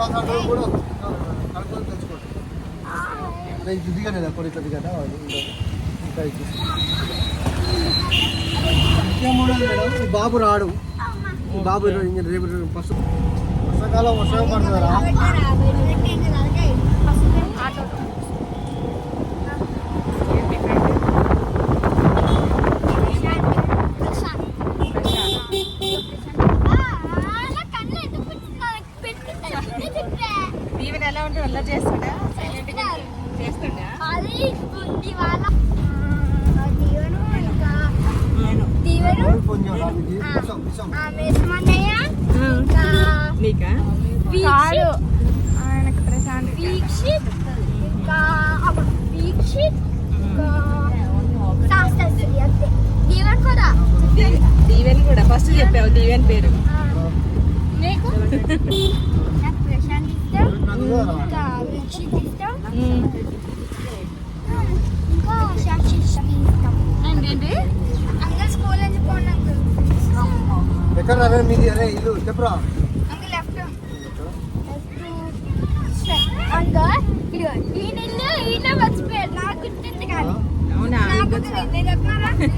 Happy కూడా కనుక్కొని తెచ్చుకోండి. ఇది ఇట్లా ఇంకా ఇంకేముండదు మేడం బాబు రాడు. బాబు ఇంకా రేపు ఫస్ట్ వర్షాకాలం వర్షం పడుతుందా ఈవెన్ ఎలా ఉంటే వల్ల చేస్తాడా? చేస్తుండా? వాళ్ళ నీకా? ఆయనకు ప్రశాంత్ వీక్షిత్ ఇంకా అప్పుడు వీక్షిత్ ఇంకా దీవెన్ కూడా? దీవెన్ కూడా. ఫస్ట్ చెప్పావు దీవెన్ పేరు. నీకు నాకు ప్రశాంత్ ఇష్టం నన్ను కూడా ఇంకా వీక్షిత్ ఇష్టం ఇంకా సాక్షి ఇష్టం ఏంటి ఎక్కడ రా మీది అరే ఇల్లు చెప్పురా అవునా నాకు గుర్తుంది. నేను చెప్పినారా? నేను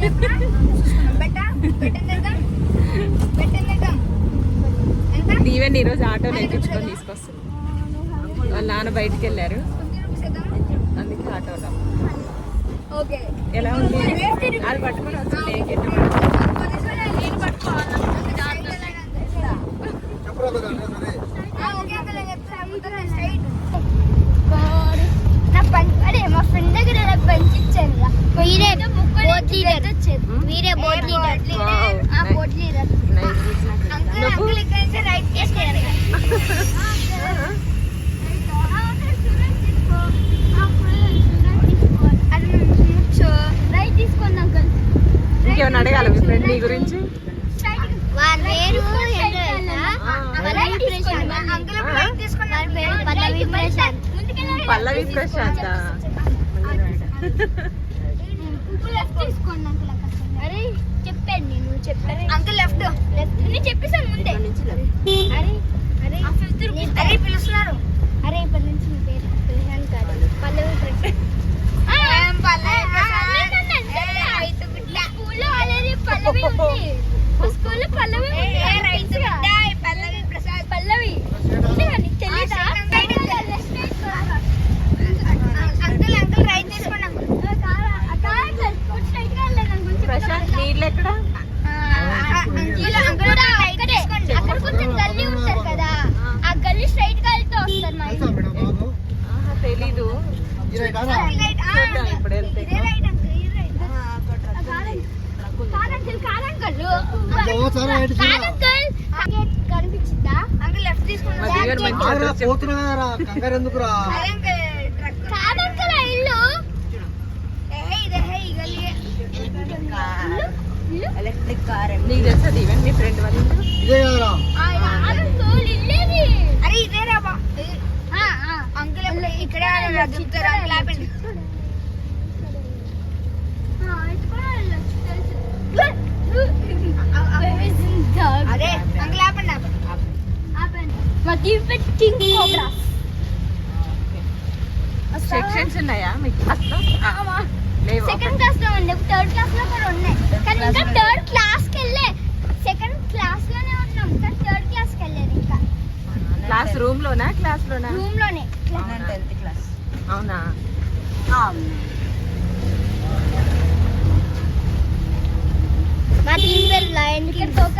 వాళ్ళ నాన్న బయటికి వెళ్ళారు అందుకే ఆటోలో ఎలా ఉంది? అది పట్టుకొని మా ఫ్రెండ్ దగ్గర బంచ్ మీరే బోట్ లీడర్ మీరే బోట్ లీడర్ ఆ బోట్ లీడర్ అంకుల్ అంకుల్ ఇక్కడ నుంచి రైట్ అంకుల్ ఇంకేమైనా అడగాల మీ ఫ్రెండ్ నీ గురించి? పల్లవి ప్రశాంత్ చెప్పాను నేను చెప్పాను అంకుల్ లెఫ్ట్ లెఫ్ట్ నేను చెప్పేసాను ముందే అరే అరే అరే పిలుస్తున్నారు అరే ఇప్పటి నుంచి మీ పేరు ప్రశాంత్ కాదు పల్లవి ప్రశాంత్ స్కూల్లో ఆల్రెడీ పల్లవి ఉంది మా స్కూల్లో పల్లవి ఉంది పల్లవి ప్రసాద్ పల్లవి ఉంది కానీ తెలీదా అంకుల్ అంకుల్ రైట్ తీసుకోండి అంకుల్ ప్రశాంత్ నీళ్ళు ఎక్కడ అక్కడ కొంచెం గల్లీ ఉంటారు కదా ఆ గల్లీ స్ట్రైట్గా వెళ్తే వస్తారు మా తెలుసా మేడం బాబు ఆహా, తెలీదు ఈ రైట్ ఆనా? చూద్దాం ఇప్పుడు వెళ్తే అబ్బో, చాలా రైట్ చూడరా. కనిపించిందా అంకుల్ లెఫ్ట్ మా దీవెన్ మంచి ఆగురా, అడ్రస్ చెప్తుంది. పోతున్నా కదరా, కంగారు ఎందుకురా? కాదంకల్ ఇల్లు. ఎలక్ట్రిక్ కార్ నీకు తెలుసా దీవెన్ మీ ఫ్రెండ్ వాళ్ళు ఇదే కదరా అరే ఇదే రాబా అంకుల్ ఇక్కడ చెప్తారు అంకుల్ ఆపండి అదే అంకుల్ మాకు కింగ్ కోబ్రా సెక్షన్స్ ఉన్నాయా? మీకు క్లాస్లో లేవు సెకండ్ క్లాస్లో ఉంది థర్డ్ క్లాస్లో కూడా ఉన్నాయి. కానీ ఇంకా థర్డ్ క్లాస్కి వెళ్ళే సెకండ్ క్లాస్లోనే ఉన్నాం కానీ థర్డ్ క్లాస్కి వెళ్ళలేదు ఇంకా. క్లాస్ రూమ్ లోనా? క్లాస్ లోనా? రూమ్లోనే. టెన్త్ క్లాస్ అవునా? మా టీం పేరు లయన్స్కి కోకోనట్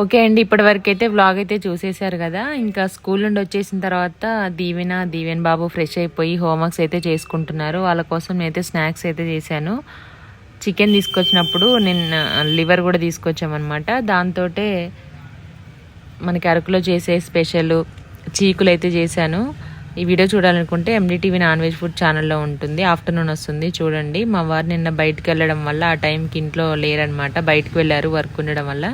ఓకే అండి ఇప్పటి వరకు అయితే వ్లాగ్ అయితే చూసేశారు కదా. ఇంకా స్కూల్ నుండి వచ్చేసిన తర్వాత దీవెన దీవెన్ బాబు ఫ్రెష్ అయిపోయి హోంవర్క్స్ అయితే చేసుకుంటున్నారు. వాళ్ళ కోసం నేనైతే స్నాక్స్ అయితే చేశాను. చికెన్ తీసుకొచ్చినప్పుడు నేను లివర్ కూడా తీసుకొచ్చామన్నమాట. దాంతో మనకి అరకులో చేసే స్పెషల్ చీకులు అయితే చేశాను. ఈ వీడియో చూడాలనుకుంటే ఎండిటీవీ నాన్ వెజ్ ఫుడ్ ఛానల్లో ఉంటుంది. ఆఫ్టర్నూన్ వస్తుంది చూడండి. మా వారు నిన్న బయటకు వెళ్ళడం వల్ల ఆ టైంకి ఇంట్లో లేరనమాట బయటకు వెళ్ళారు వర్క్ ఉండడం వల్ల.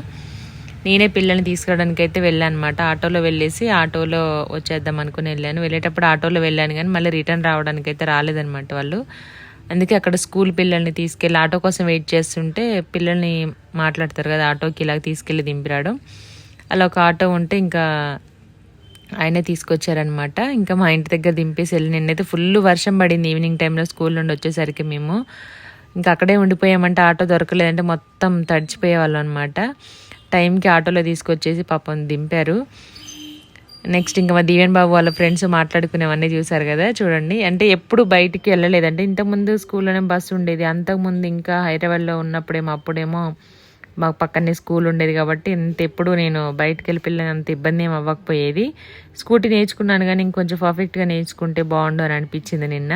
నేనే పిల్లల్ని తీసుకురావడానికి అయితే వెళ్ళాను అనమాట ఆటోలో వెళ్ళేసి ఆటోలో వచ్చేద్దాం అనుకుని వెళ్ళాను. వెళ్ళేటప్పుడు ఆటోలో వెళ్ళాను కానీ మళ్ళీ రిటర్న్ రావడానికి అయితే రాలేదనమాట వాళ్ళు. అందుకే అక్కడ స్కూల్ పిల్లల్ని తీసుకెళ్ళి ఆటో కోసం వెయిట్ చేస్తుంటే పిల్లల్ని మాట్లాడతారు కదా ఆటోకి ఇలా తీసుకెళ్ళి దింపిరాడు. అలా ఒక ఆటో ఉంటే ఇంకా ఆయనే తీసుకొచ్చారనమాట ఇంకా మా ఇంటి దగ్గర దింపేసి వెళ్ళి నిన్నైతే ఫుల్ వర్షం పడింది ఈవినింగ్ టైంలో స్కూల్ నుండి వచ్చేసరికి మేము. ఇంకా అక్కడే ఉండిపోయామంటే ఆటో దొరకలేదంటే మొత్తం తడిచిపోయేవాళ్ళం అనమాట టైంకి ఆటోలో తీసుకొచ్చేసి పాపం దింపారు. నెక్స్ట్ ఇంకా మా దీవెన్ బాబు వాళ్ళ ఫ్రెండ్స్ మాట్లాడుకునేవన్నీ చూసారు కదా చూడండి. అంటే ఎప్పుడు బయటికి వెళ్ళలేదంటే ఇంతకుముందు స్కూల్లోనే బస్సు ఉండేది. అంతకుముందు ఇంకా హైదరాబాద్లో ఉన్నప్పుడేమో అప్పుడేమో మాకు పక్కనే స్కూల్ ఉండేది కాబట్టి ఇంత ఎప్పుడు నేను బయటికి వెళ్ళి అంత ఇబ్బంది ఏం అవ్వకపోయేది. స్కూటీ నేర్చుకున్నాను కానీ ఇంకొంచెం పర్ఫెక్ట్గా నేర్చుకుంటే బాగుండు అని అనిపించింది నిన్న.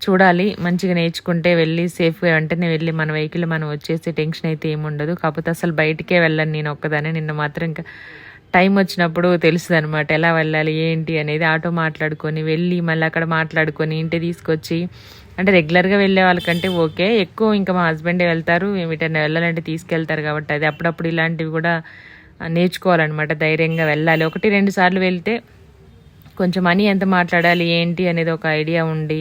చూడాలి మంచిగా నేర్చుకుంటే వెళ్ళి సేఫ్గా వెంటనే వెళ్ళి మన వెహికల్ మనం వచ్చేసి టెన్షన్ అయితే ఏముండదు కాకపోతే అసలు బయటికే వెళ్ళను నేను ఒక్కదానే నిన్న మాత్రం ఇంకా టైం వచ్చినప్పుడు తెలుస్తుంది అనమాట ఎలా వెళ్ళాలి ఏంటి అనేది. ఆటో మాట్లాడుకొని వెళ్ళి మళ్ళీ అక్కడ మాట్లాడుకొని ఇంటి తీసుకొచ్చి అంటే రెగ్యులర్గా వెళ్ళే వాళ్ళకంటే ఓకే. ఎక్కువ ఇంకా మా హస్బెండే వెళ్తారు ఏమిటన్నా వెళ్ళాలంటే తీసుకెళ్తారు కాబట్టి అది అప్పుడప్పుడు ఇలాంటివి కూడా నేర్చుకోవాలన్నమాట ధైర్యంగా వెళ్ళాలి. ఒకటి రెండు సార్లు వెళ్తే కొంచెం మనీ ఎంత మాట్లాడాలి ఏంటి అనేది ఒక ఐడియా ఉండి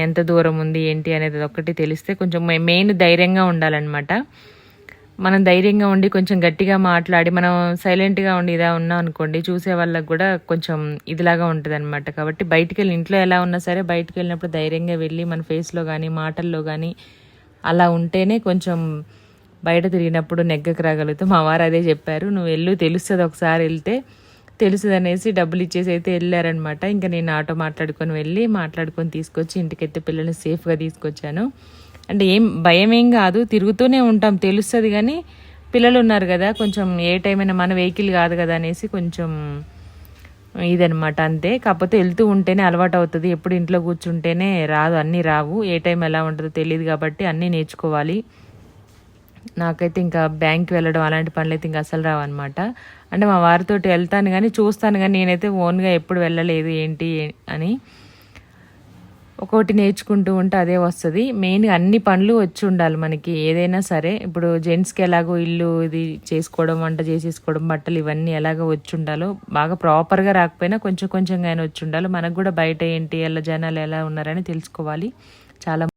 ఎంత దూరం ఉంది ఏంటి అనేది ఒకటి తెలిస్తే కొంచెం మె- మెయిన్ ధైర్యంగా ఉండాలన్నమాట. మనం ధైర్యంగా ఉండి కొంచెం గట్టిగా మాట్లాడి మనం సైలెంట్గా ఉండి ఇదా ఉన్నాం అనుకోండి చూసే వాళ్ళకి కూడా కొంచెం ఇదిలాగా ఉంటుంది అనమాట కాబట్టి బయటికి వెళ్ళి ఇంట్లో ఎలా ఉన్నా సరే బయటికి వెళ్ళినప్పుడు ధైర్యంగా వెళ్ళి మన ఫేస్లో కానీ మాటల్లో కానీ అలా ఉంటేనే కొంచెం బయట తిరిగినప్పుడు నెగ్గకు రాగలుగుతాం. మా వారు అదే చెప్పారు నువ్వు వెళ్ళు తెలుస్తుంది ఒకసారి వెళ్తే తెలుస్తుంది అనేసి డబ్బులు ఇచ్చేసి అయితే వెళ్ళారనమాట. ఇంకా నేను ఆటో మాట్లాడుకొని వెళ్ళి మాట్లాడుకొని తీసుకొచ్చి ఇంటికైతే పిల్లల్ని సేఫ్గా తీసుకొచ్చాను. అంటే ఏం భయం ఏం కాదు తిరుగుతూనే ఉంటాం తెలుస్తుంది కానీ పిల్లలు ఉన్నారు కదా కొంచెం ఏ టైం అయినా మన వెహికల్ కాదు కదా అనేసి కొంచెం ఇదనమాట అంతే. కాకపోతే వెళ్తూ ఉంటేనే అలవాటు అవుతుంది ఎప్పుడు ఇంట్లో కూర్చుంటేనే రాదు అన్నీ రావు ఏ టైం ఎలా ఉంటుందో తెలియదు కాబట్టి అన్నీ నేర్చుకోవాలి. నాకైతే ఇంకా బ్యాంక్కి వెళ్ళడం అలాంటి పనులు అయితే ఇంకా అసలు రావన్నమాట. అంటే మా వారితో వెళ్తాను కానీ చూస్తాను కానీ నేనైతే ఓన్గా ఎప్పుడు వెళ్ళలేదు ఏంటి అని. ఒక్కొక్కటి నేర్చుకుంటూ ఉంటే అదే వస్తుంది. మెయిన్గా అన్ని పనులు వచ్చి ఉండాలి మనకి ఏదైనా సరే. ఇప్పుడు జెంట్స్కి ఎలాగో ఇల్లు ఇది చేసుకోవడం వంట చేసేసుకోవడం బట్టలు ఇవన్నీ ఎలాగో వచ్చి ఉండాలో బాగా ప్రాపర్గా రాకపోయినా కొంచెం కొంచెంగా అయినా వచ్చి ఉండాలి. మనకు కూడా బయట ఏంటి ఎలా జనాలు ఎలా ఉన్నారని తెలుసుకోవాలి. చాలా